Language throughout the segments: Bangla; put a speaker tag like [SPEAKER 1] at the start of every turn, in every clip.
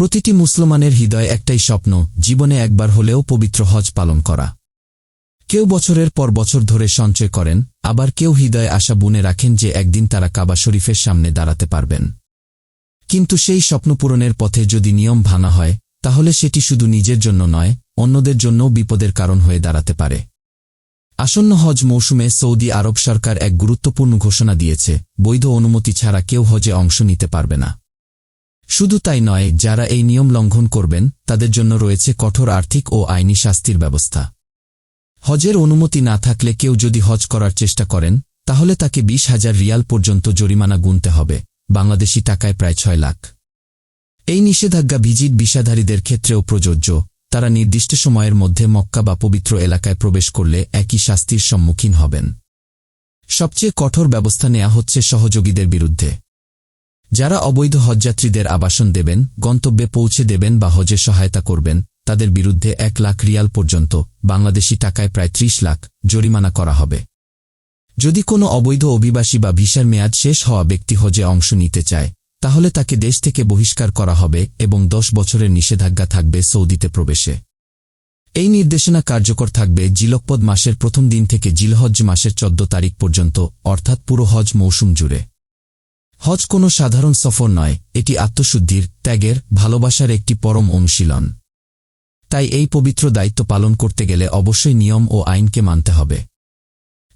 [SPEAKER 1] প্রতিটি মুসলমানের হৃদয় একটাই স্বপ্ন, জীবনে একবার হলেও পবিত্র হজ পালন করা। কেউ বছরের পর বছর ধরে সঞ্চয় করেন, আবার কেউ হৃদয়ে আশা বুনে রাখেন যে একদিন তারা কাবা শরীফের সামনে দাঁড়াতে পারবেন। কিন্তু সেই স্বপ্ন পূরণের পথে যদি নিয়ম ভাঙা হয়, তাহলে সেটি শুধু নিজের জন্য নয়, অন্যদের জন্যও বিপদের কারণ হয়ে দাঁড়াতে পারে। আসন্ন হজ মৌসুমে সৌদি আরব সরকার এক গুরুত্বপূর্ণ ঘোষণা দিয়েছে, বৈধ অনুমতি ছাড়া কেউ হজে অংশ নিতে পারবে না। শুধু তাই নয়, যারা এই নিয়ম লঙ্ঘন করবেন, তাদের জন্য রয়েছে কঠোর আর্থিক ও আইনি শাস্তির ব্যবস্থা। হজের অনুমতি না থাকলে কেউ যদি হজ করার চেষ্টা করেন, তাহলে তাকে বিশ হাজার রিয়াল পর্যন্ত জরিমানা গুনতে হবে, বাংলাদেশি টাকায় প্রায় ছয় লাখ। এই নিষেধাজ্ঞা ভিজিট বিষাধারীদের ক্ষেত্রেও প্রযোজ্য। তারা নির্দিষ্ট সময়ের মধ্যে মক্কা বা পবিত্র এলাকায় প্রবেশ করলে একই শাস্তির সম্মুখীন হবেন। সবচেয়ে কঠোর ব্যবস্থা নেওয়া হচ্ছে সহযোগীদের বিরুদ্ধে। যারা অবৈধ হজযাত্রীদের আবাসন দেবেন, গন্তব্যে পৌঁছে দেবেন বা হজে সহায়তা করবেন, তাদের বিরুদ্ধে এক লাখ রিয়াল পর্যন্ত বাংলাদেশি টাকায় প্রায় ত্রিশ লাখ জরিমানা করা হবে। যদি কোনো অবৈধ অভিবাসী বা ভিসার মেয়াদ শেষ হওয়া ব্যক্তি হজে অংশ নিতে চায়, তাহলে তাকে দেশ থেকে বহিষ্কার করা হবে এবং দশ বছরের নিষেধাজ্ঞা থাকবে সৌদিতে প্রবেশে। এই নির্দেশনা কার্যকর থাকবে জিলকপদ মাসের প্রথম দিন থেকে জিলহজ মাসের চোদ্দ তারিখ পর্যন্ত, অর্থাৎ পুরো হজ মৌসুম জুড়ে। হজ কোনো সাধারণ সফর নয়, এটি আত্মশুদ্ধির, ত্যাগের, ভালোবাসার একটি পরম অনুশীলন। তাই এই পবিত্র দায়িত্ব পালন করতে গেলে অবশ্যই নিয়ম ও আইনকে মানতে হবে।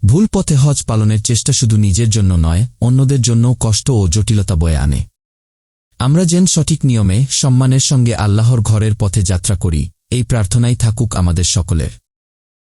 [SPEAKER 1] ভুল পথে হজ পালনের চেষ্টা শুধু নিজের জন্য নয়, অন্যদের জন্যও কষ্ট ও জটিলতা বয়ে আনে। আমরা যেন সঠিক নিয়মে, সম্মানের সঙ্গে আল্লাহর ঘরের পথে যাত্রা করি, এই প্রার্থনাই থাকুক আমাদের সকলের।